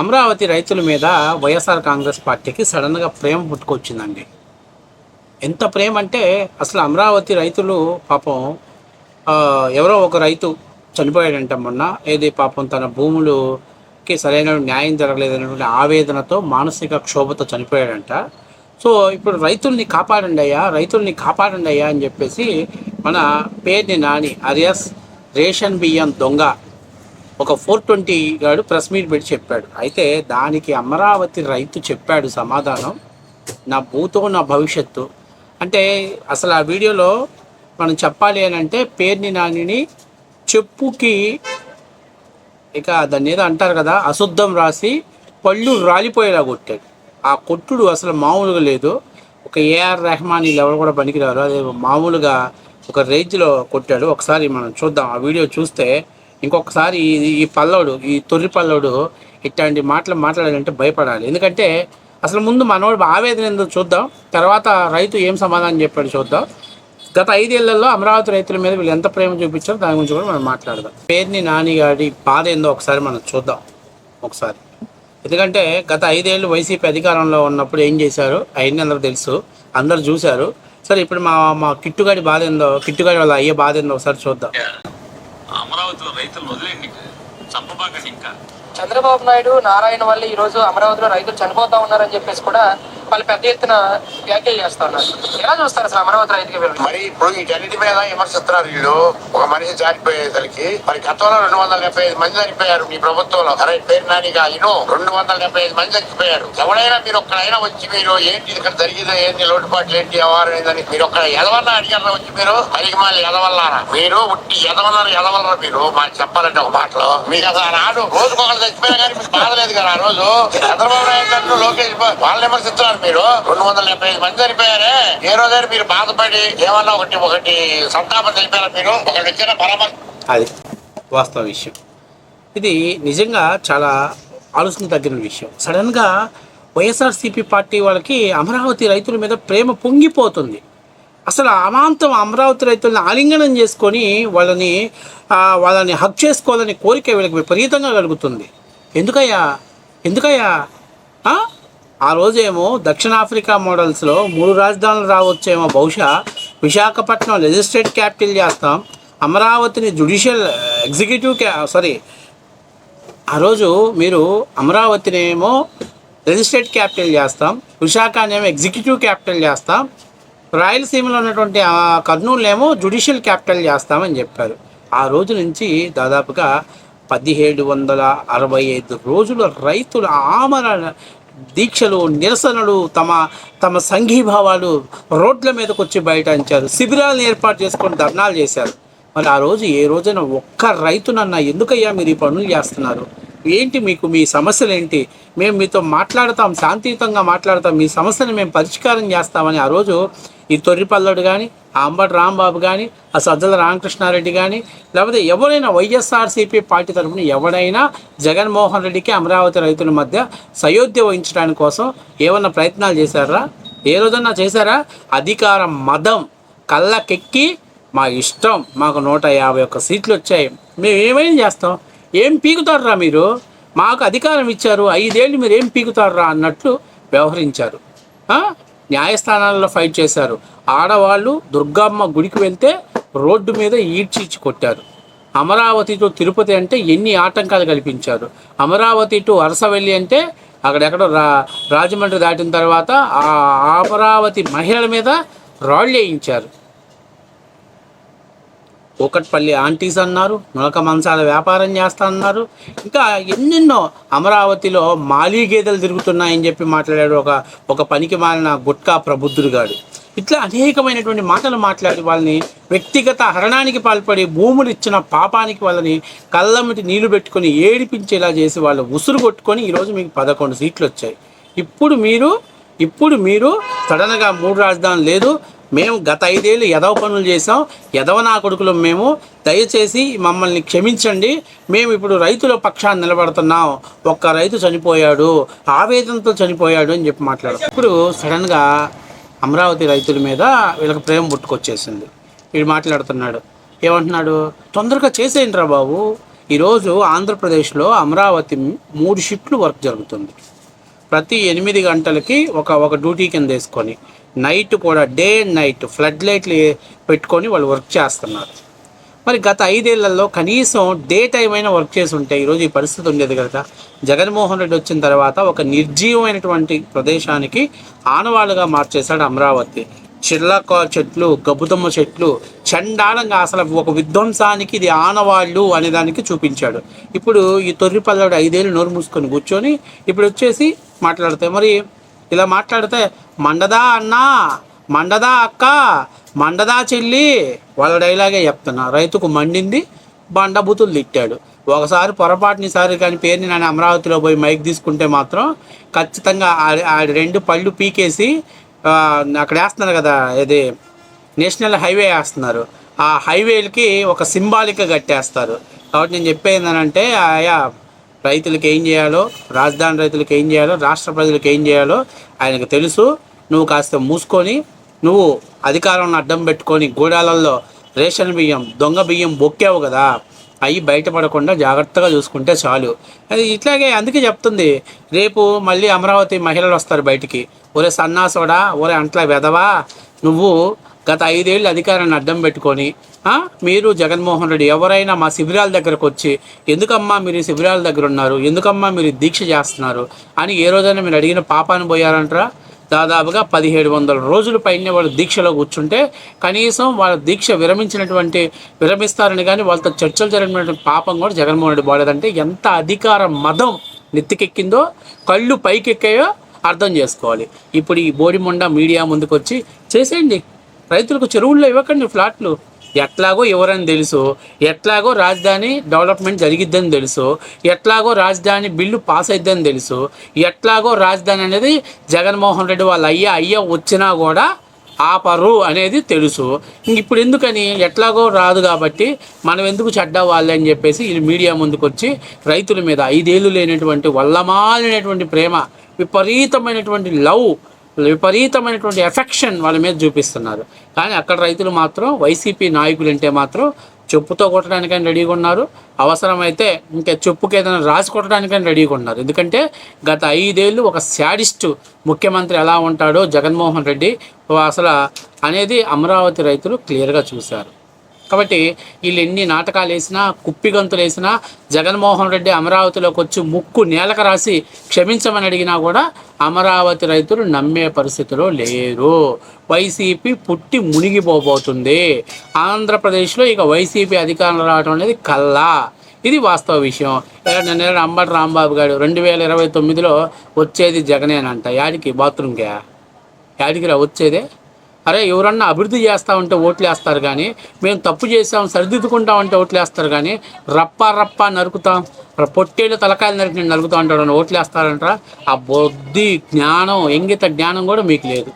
అమరావతి రైతుల మీద వైఎస్ఆర్ కాంగ్రెస్ పార్టీకి సడన్గా ప్రేమ పుట్టుకొచ్చిందండి. ఎంత ప్రేమ అంటే అసలు అమరావతి రైతులు పాపం ఎవరో ఒక రైతు చనిపోయాడంట మొన్న. ఏది పాపం తన భూములుకి సరైన న్యాయం జరగలేదనేటువంటి ఆవేదనతో మానసిక క్షోభతో చనిపోయాడంట. సో ఇప్పుడు రైతుల్ని కాపాడండి అయ్యా రైతుల్ని కాపాడండి అయ్యా అని చెప్పేసి మన పేర్ని నాని అరియస్ రేషన్ బియ్యం దొంగ ఒక ఫోర్ ట్వంటీ గాడు ప్రెస్ మీట్ పెట్టి చెప్పాడు. అయితే దానికి అమరావతి రైతు చెప్పాడు సమాధానం నా భూతో నా భవిష్యత్తు. అంటే అసలు ఆ వీడియోలో మనం చెప్పాలి అని అంటే పేరుని నానిని చెప్పుకి ఇక దాన్ని ఏదో అంటారు కదా అశుద్ధం రాసి పళ్ళు రాలిపోయేలా కొట్టాడు. ఆ కొట్టుడు అసలు మామూలుగా లేదు. ఒక ఏఆర్ రెహమాన్ ఎవరు కూడా పనికిరారు. అదే మామూలుగా ఒక రేంజ్లో కొట్టాడు. ఒకసారి మనం చూద్దాం. ఆ వీడియో చూస్తే ఇంకొకసారి ఈ పల్లవుడు పల్లోడు ఈ తొర్రి పల్లోడు ఇట్లాంటి మాటలు మాట్లాడాలంటే భయపడాలి. ఎందుకంటే అసలు ముందు మనోడు ఆవేదన ఎందుకు చూద్దాం. తర్వాత రైతు ఏం సమాధానం చెప్పాడు చూద్దాం. గత ఐదేళ్ళలో అమరావతి రైతుల మీద వీళ్ళు ఎంత ప్రేమ చూపించారో దాని గురించి కూడా మనం మాట్లాడదాం. పేరుని నానిగాడి బాధ ఏందో ఒకసారి మనం చూద్దాం. ఒకసారి. ఎందుకంటే గత ఐదేళ్ళు వైసీపీ అధికారంలో ఉన్నప్పుడు ఏం చేశారు? అవన్నీ అందరూ తెలుసు. అందరు చూశారు. సరే ఇప్పుడు మా మా కిట్టుగాడి బాధ ఏందో కిట్టుగాడి వాళ్ళ అయ్యే బాధ ఏందో ఒకసారి చూద్దాం. అమరావతిలో రైతులను వదిలేండి చంపబాకండి ఇంకా. చంద్రబాబు నాయుడు నారాయణ వల్ల ఈ రోజు అమరావతిలో రైతులు చనిపోతా ఉన్నారని చెప్పేసి కూడా వాళ్ళు పెద్ద ఎత్తున వ్యాఖ్యలు చేస్తా ఎలా చూస్తారు అసలు అమరావతి రైతుకి వీళ్ళు మరి ఇప్పుడు వీటన్నిటి మీద విమర్శిస్తున్నారు వీళ్ళు. ఒక మనిషి చనిపోయేసరికి మరి గతంలో రెండు వందల డెబ్బై ఐదు మంది చనిపోయారు మీ ప్రభుత్వంలో. అరే పేరు నానిగా ఇను. రెండు వందల డెబ్బై ఐదు మంది చనిపోయారు. ఎవడైనా మీరు ఒక్కడైనా వచ్చి మీరు ఏంటి ఇక్కడ జరిగిందో ఏంటి లోటుపాట్లు ఏంటి ఎవరు ఏందని మీరు ఒక్కడ ఎదవన్నా అడిగారా వచ్చి మీరు? పనికి మళ్ళీ ఎదవల్లారా? మీరు ఉట్టి ఎదవన్నారు ఎదవలరా మీరు. మాకు చెప్పాలంటే ఒక మాటలో. మీకు అసలు నాడు రోజుకొకరు చచ్చిపోయినా కానీ మీకు బాధలేదు కదా ఆ రోజు? చంద్రబాబు నాయుడు గారు లోకేష్ వాళ్ళు విమర్శిస్తున్నారు. మీరు? రెండు వందల డెబ్బై ఐదు మంది చనిపోయారే? ఏ రోజైనా మీరు బాధపడి ఏమన్నా ఒకటి ఒకటి సంతాపం తెలిపారా మీరు? ఒకటి వచ్చిన పరామర్శ అది వాస్తవ విషయం. ఇది నిజంగా చాలా ఆలోచన తగ్గిన విషయం. సడన్గా వైఎస్ఆర్సీపీ పార్టీ వాళ్ళకి అమరావతి రైతుల మీద ప్రేమ పొంగిపోతుంది. అసలు అమాంతం అమరావతి రైతులను ఆలింగనం చేసుకొని వాళ్ళని వాళ్ళని హక్ చేసుకోవాలని కోరిక వీళ్ళకి విపరీతంగా కలుగుతుంది. ఎందుకయ్యా? ఎందుకయ్యా? ఆ? రోజేమో దక్షిణాఫ్రికా మోడల్స్లో మూడు రాజధానులు రావచ్చేమో బహుశా విశాఖపట్నం లెజిస్ట్రేట్ క్యాపిటల్ చేస్తాం అమరావతిని జుడిషియల్ ఎగ్జిక్యూటివ్ క్యా సారీ ఆ రోజు మీరు అమరావతినేమో రిజిస్ట్రేట్ క్యాపిటల్ చేస్తాం విశాఖనేమో ఎగ్జిక్యూటివ్ క్యాపిటల్ చేస్తాం రాయలసీమలో ఉన్నటువంటి ఆ కర్నూలునేమో జుడిషియల్ క్యాపిటల్ చేస్తామని చెప్పారు ఆ రోజు నుంచి దాదాపుగా పదిహేడు వందల అరవై ఐదు రోజుల రైతుల ఆమరణ దీక్షలు నిరసనలు తమ తమ సంఘీభావాలు రోడ్ల మీదకు వచ్చి బయటించారు శిబిరాలను ఏర్పాటు చేసుకొని ధర్నాలు చేశారు. మరి ఆ రోజు ఏ రోజైనా ఒక్క రైతునన్నా ఎందుకయ్యా మీరు ఈ పనులు చేస్తున్నారు? ఏంటి మీకు మీ సమస్యలు ఏంటి మేము మీతో మాట్లాడతాం శాంతియుతంగా మాట్లాడతాం మీ సమస్యను మేము పరిష్కారం చేస్తామని ఆ రోజు ఈ తొర్రిపల్లడు కానీ ఆ అంబటి రాంబాబు కానీ ఆ సజ్జల రామకృష్ణారెడ్డి కానీ లేకపోతే ఎవరైనా వైఎస్ఆర్సీపీ పార్టీ తరఫున ఎవరైనా జగన్మోహన్ రెడ్డికి అమరావతి రైతుల మధ్య సయోధ్య వహించడానికి కోసం ఏమన్నా ప్రయత్నాలు చేశారా? ఏ రోజన్నా చేశారా? అధికారం మదం కళ్ళకెక్కి మా ఇష్టం మాకు నూట యాభై ఒక్క సీట్లు వచ్చాయి. మేము ఏమైనా చేస్తాం? ఏం పీకుతారురా మీరు? మాకు అధికారం ఇచ్చారు ఐదేళ్ళు మీరు ఏం పీకుతారురా అన్నట్లు వ్యవహరించారు. న్యాయస్థానాల్లో ఫైట్ చేశారు. ఆడవాళ్ళు దుర్గమ్మ గుడికి వెళ్తే రోడ్డు మీద ఈడ్చిచ్చి కొట్టారు. అమరావతి టు తిరుపతి అంటే ఎన్ని ఆటంకాలు కల్పించారు. అమరావతి టు అరసవెల్లి అంటే అక్కడెక్కడో రా రాజమండ్రి దాటిన తర్వాత ఆ అమరావతి మహిళల మీద రాళ్ళు వేయించారు. కూకట్పల్లి ఆంటీస్ అన్నారు నులక మంచాల వ్యాపారం చేస్తా అన్నారు. ఇంకా ఎన్నెన్నో అమరావతిలో మాలీ గేదెలు తిరుగుతున్నాయని చెప్పి మాట్లాడాడు ఒక ఒక పనికి మాలిన గుట్కా ప్రబుద్ధుడు గాడు. ఇట్లా అనేకమైనటువంటి మాటలు మాట్లాడి వాళ్ళని వ్యక్తిగత హరణానికి పాల్పడి భూములు ఇచ్చిన పాపానికి వాళ్ళని కళ్ళమిటి నీళ్ళు పెట్టుకొని ఏడిపించేలా చేసి వాళ్ళు ఉసురు కొట్టుకొని ఈరోజు మీకు పదకొండు సీట్లు వచ్చాయి. ఇప్పుడు మీరు ఇప్పుడు మీరు సడన్గా మూడు రాజధానులు లేదు మేము గత ఐదేళ్ళు ఎదవ పనులు చేసాం ఎదవ నా కొడుకులు మేము. దయచేసి మమ్మల్ని క్షమించండి. మేము ఇప్పుడు రైతుల పక్షాన్ని నిలబడుతున్నాం. ఒక్క రైతు చనిపోయాడు. ఆవేదనతో చనిపోయాడు అని చెప్పి మాట్లాడారు ఇప్పుడు సడన్గా అమరావతి రైతుల మీద వీళ్ళకి ప్రేమ పుట్టుకొచ్చేసింది. వీడు మాట్లాడుతున్నాడు. ఏమంటున్నాడు? తొందరగా చేసేయండి రా బాబు. ఈరోజు ఆంధ్రప్రదేశ్లో అమరావతి మూడు షిఫ్ట్లు వర్క్ జరుగుతుంది. ప్రతి ఎనిమిది గంటలకి ఒక ఒక డ్యూటీ కింద వేసుకొని నైట్ కూడా డే అండ్ నైట్ ఫ్లడ్ లైట్లు పెట్టుకొని వాళ్ళు వర్క్ చేస్తున్నారు. మరి గత ఐదేళ్ళలో కనీసం డే టైం అయినా వర్క్ చేసి ఉంటే ఈరోజు ఈ పరిస్థితి ఉండేది కదా. జగన్మోహన్ రెడ్డి వచ్చిన తర్వాత ఒక నిర్జీవమైనటువంటి ప్రదేశానికి ఆనవాళ్ళుగా మార్చేశాడు అమరావతి. చిల్లక చెట్లు గబుదమ్మ చెట్లు చండాలంగా అసలు ఒక విధ్వంసానికి ఇది ఆనవాళ్ళు అనే దానికి చూపించాడు. ఇప్పుడు ఈ తొర్రిపల్లడు ఐదేళ్ళు నోరు మూసుకొని కూర్చొని ఇప్పుడు వచ్చేసి మాట్లాడితే మరి ఇలా మాట్లాడితే మండదా అన్నా మండదా అక్క మండదా చెల్లి వాళ్ళ డైలాగే చెప్తున్నా. రైతుకు మండింది బండబూతులు తిట్టాడు. ఒకసారి పొరపాటుని సారి కానీ పేరుని నేను అమరావతిలో పోయి మైక్ తీసుకుంటే మాత్రం ఖచ్చితంగా ఆ- రెండు పళ్ళు పీకేసి అక్కడ వేస్తున్నారు కదా ఇది నేషనల్ హైవే వేస్తున్నారు. ఆ హైవేలకి ఒక సింబాలిక్గా కట్టేస్తారు. కాబట్టి నేను చెప్పేది ఏంటంటే ఆయా రైతులకు ఏం చేయాలో రాజధాని రైతులకు ఏం చేయాలో రాష్ట్ర ప్రజలకు ఏం చేయాలో ఆయనకు తెలుసు. నువ్వు కాస్త మూసుకొని నువ్వు అధికారంలో అడ్డం పెట్టుకొని గూడాలలో రేషన్ బియ్యం దొంగ బియ్యం బొక్కావు కదా అవి బయటపడకుండా జాగ్రత్తగా చూసుకుంటే చాలు. అది ఇట్లాగే అందుకే చెప్తుంది. రేపు మళ్ళీ అమరావతి మహిళలు వస్తారు బయటికి. ఒరే సన్నాసోడా ఒరే అంట్ల వెదవా నువ్వు గత ఐదేళ్ళు అధికారాన్ని అడ్డం పెట్టుకొని మీరు జగన్మోహన్ రెడ్డి ఎవరైనా మా శిబిరాల దగ్గరకు వచ్చి ఎందుకమ్మా మీరు శిబిరాల దగ్గర ఉన్నారు ఎందుకమ్మా మీరు దీక్ష చేస్తున్నారు? అని ఏ రోజైనా మీరు అడిగిన పాపాన్ని పోయారంటారా? దాదాపుగా పదిహేడు వందల రోజులు పైన వాళ్ళు దీక్షలో కూర్చుంటే కనీసం వాళ్ళ దీక్ష విరమించినటువంటి విరమిస్తారని కానీ వాళ్ళతో చర్చలు జరిగినటువంటి పాపం కూడా జగన్మోహన్ రెడ్డి బాలేదంటే ఎంత అధికార మదం నెత్తికెక్కిందో కళ్ళు పైకెక్కాయో అర్థం చేసుకోవాలి. ఇప్పుడు ఈ బోడిమొండ మీడియా ముందుకు వచ్చి చేసేయండి. రైతులకు చెరువుల్లో ఇవ్వకండి ఫ్లాట్లు. ఎట్లాగో ఎవరని తెలుసు ఎట్లాగో రాజధాని డెవలప్మెంట్ జరిగిద్దని తెలుసు ఎట్లాగో రాజధాని బిల్లు పాస్ అయిద్దని తెలుసు ఎట్లాగో రాజధాని అనేది జగన్మోహన్ రెడ్డి వాళ్ళ అయ్యా అయ్యా వచ్చినా కూడా ఆపరు అనేది తెలుసు. ఇప్పుడు ఎందుకని? ఎట్లాగో రాదు కాబట్టి మనం ఎందుకు చెడ్డ వాళ్ళని అని చెప్పేసి ఈ మీడియా ముందుకు వచ్చి రైతుల మీద ఐదేళ్ళు లేనటువంటి వల్లమాలైనటువంటి ప్రేమ విపరీతమైనటువంటి లవ్ విపరీతమైనటువంటి ఎఫెక్షన్ వాళ్ళ మీద చూపిస్తున్నారు. కానీ అక్కడ రైతులు మాత్రం వైసీపీ నాయకులు అంటే మాత్రం చెప్పుతో కొట్టడానికైనా రెడీగా ఉన్నారు. అవసరమైతే ఇంకా చెప్పుకి ఏదైనా రాసి కొట్టడానికైనా రెడీగా ఉన్నారు. ఎందుకంటే గత ఐదేళ్ళు ఒక శాడిస్ట్ ముఖ్యమంత్రి ఎలా ఉంటాడో జగన్మోహన్ రెడ్డి అసలు అనేది అమరావతి రైతులు క్లియర్గా చూశారు. కాబట్టి వీళ్ళు ఎన్ని నాటకాలు వేసినా కుప్పిగంతులు వేసినా జగన్మోహన్ రెడ్డి అమరావతిలోకి వచ్చి ముక్కు నేలకు రాసి క్షమించమని అడిగినా కూడా అమరావతి రైతులు నమ్మే పరిస్థితిలో లేరు. వైసీపీ పుట్టి మునిగిపోబోతుంది. ఆంధ్రప్రదేశ్లో ఇక వైసీపీ అధికారం రావడం అనేది కల్లా. ఇది వాస్తవ విషయం. నేను అంబటి రాంబాబు గారు రెండు వేల ఇరవై తొమ్మిదిలో వచ్చేది జగనేనంట యాడికి? బాత్రూమ్కే? యాడికి రా? వచ్చేదే? అరే ఎవరన్నా అభివృద్ధి చేస్తా ఉంటే ఓట్లు వేస్తారు కానీ మేము తప్పు చేసాం సరిదిద్దుకుంటాం అంటే ఓట్లు వేస్తారు కానీ రప్ప రప్ప నరుకుతాం. పొట్టేళ్ళు తలకాయలు నరికి నేను నరుకుతా ఉంటాడు ఓట్లు వేస్తారంటారా ఆ బుద్ధి జ్ఞానం ఎంగిత జ్ఞానం కూడా మీకు లేదు.